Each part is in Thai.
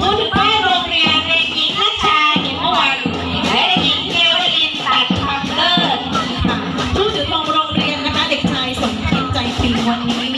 พูดถึงป้ายโรงเรียนเด็กหญิงนัชชาหิมวันและเด็กหญิงเกวลินตัดคำเลิศค่ะผู้ถือครองโรงเรียนนะคะ เด็กชายสมคิดใจปีวันนี้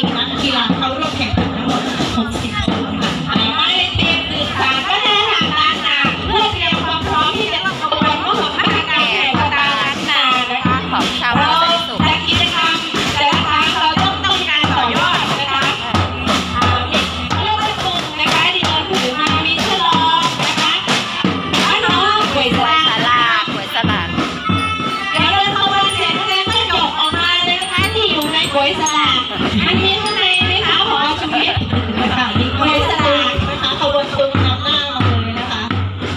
สลากมันมีข้างในไหมคะหมอชีวิตค่ะมีขบวนตุงนะคะขบวนตุงนำหน้ามาเลยนะคะ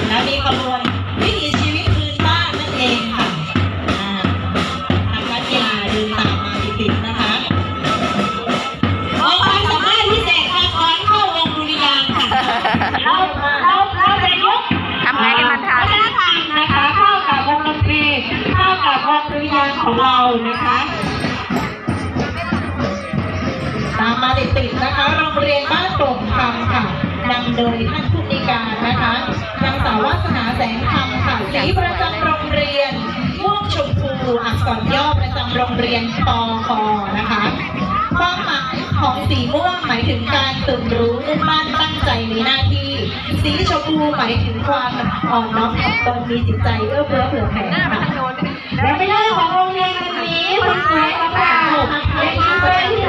แล้วมีขบวนวิถีชีวิตพื้นบ้านนั่นเองค่ะทางนักกีฬาเดินตามมาติดๆนะคะขอความสามารถพิเศษค่ะขอเข้าวงดุริยางค์ค่ะเราเราเราจะยกทำไงให้มันทันวัฒนธรรมนะคะเข้ากับวงดนตรีเข้ากับวงดุริยางค์ของเรานะคะ นะคะโรงเรียนบ้านโป่งคำค่ะนำโดยท่านผู้ในวยการนะคะนางสาววาสนาแสงคำค่ะสีประจำโรงเรียนม่วงชมพูอักษรย่อประจำโรงเรียนปอคอนะคะความหมายของสีม่วงหมายถึงการตื่นรู้มุ่งมั่นตั้งใจในหน้าที่ สีชมพูหมายถึงความอ่อนน้อมถ่อมตนมีจิตใจเอื้อเฟื้อเผื่อแผ่ค่ะและเป็นเรื่องของโรงเรียนวันนี้คุณครูของเราเด็กหญิงเวทีลาป้องกันทาง